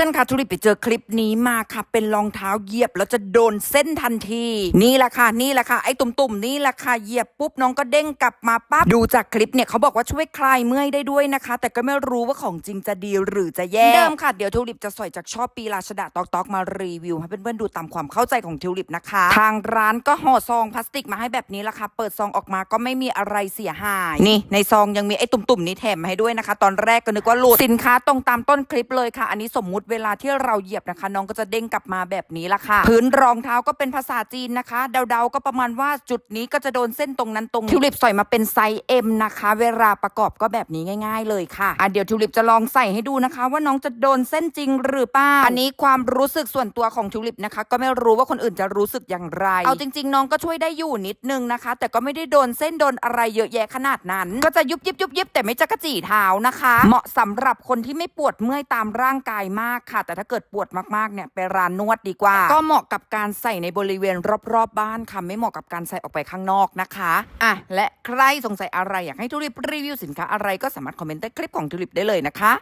พื่อนๆค่ะทุลิปไปเจอคลิปนี้มาค่ะ เป็นรองเท้าเหยียบแล้วจะโดนเส้นทันที นี่แหละค่ะ นี่แหละค่ะไอ้ตุ่มๆนี่แหละค่ะเหยียบปุ๊บน้องก็เด้งกลับมาปั๊บดูจากคลิปเนี่ยเขาบอกว่าช่วยคลายเมื่อยได้ด้วยนะคะ แต่ก็ไม่รู้ว่าของจริงจะดีหรือจะแย่เดิมค่ะเดี๋ยวทุลิปจะสอยจากชอบปีราชดาตอกตอกมารีวิวให้เพื่อนๆดูตามความเข้าใจของทิวลิปนะคะ ทางร้านก็ห่อซองพลาสติกมาให้แบบนี้ละค่ะเปิดซองออกมาก็ไม่มีอะไรเสียหายนี่ในซองยังมีไอ้ตุ่มๆนี้แถมมาให้ด้วยนะคะ ตอนแรกก็นึกว่าหลุดสินค้าตรงตามต้นคลิปเลยค่ะ อันนี้สมมุติเวลาที่เราเหยียบนะคะ น้องก็จะเด้งกลับมาแบบนี้ละค่ะ พื้นรองเท้าก็เป็นภาษาจีนนะคะ เดาๆก็ประมาณว่าจุดนี้ก็จะโดนเส้นตรงนั้นตรงทิวลิปใส่มาเป็นไซส์ M นะคะ เวลาประกอบก็แบบนี้ง่าย ๆ เลยค่ะอะเดี๋ยวทิวลิปจะลองใส่ให้ดูนะคะ ว่าน้องจะโดนเส้นจริงหรือเปล่าอันนี้ความรู้สึกส่วนตัวของทิวลิปนะคะ ก็ไม่รู้ว่าคนอื่นจะรู้สึกอย่างไร เอาจริง ๆ น้องก็ช่วยได้อยู่นิดนึงนะคะ แต่ก็ไม่ได้โดนเส้นโดนอะไรเยอะแยะขนาดนั้น ก็จะยุบยิบยุบยิบแต่ไม่จะกระจีเท้านะคะ เหมาะสำหรับคนที่ไม่ปวดเมื่อยตามร่างกายมากค่ะ แต่ถ้าเกิดปวดมากๆเนี่ยไปร้านนวดดีกว่า ก็เหมาะกับการใส่ในบริเวณรอบๆบ้านค่ะไม่เหมาะกับการใส่ออกไปข้างนอกนะคะอะและใครสงสัยอะไรอยากให้ทุลิปรีวิวสินค้าอะไรก็สามารถคอมเมนต์ใต้คลิปของทุลิปได้เลยนะคะ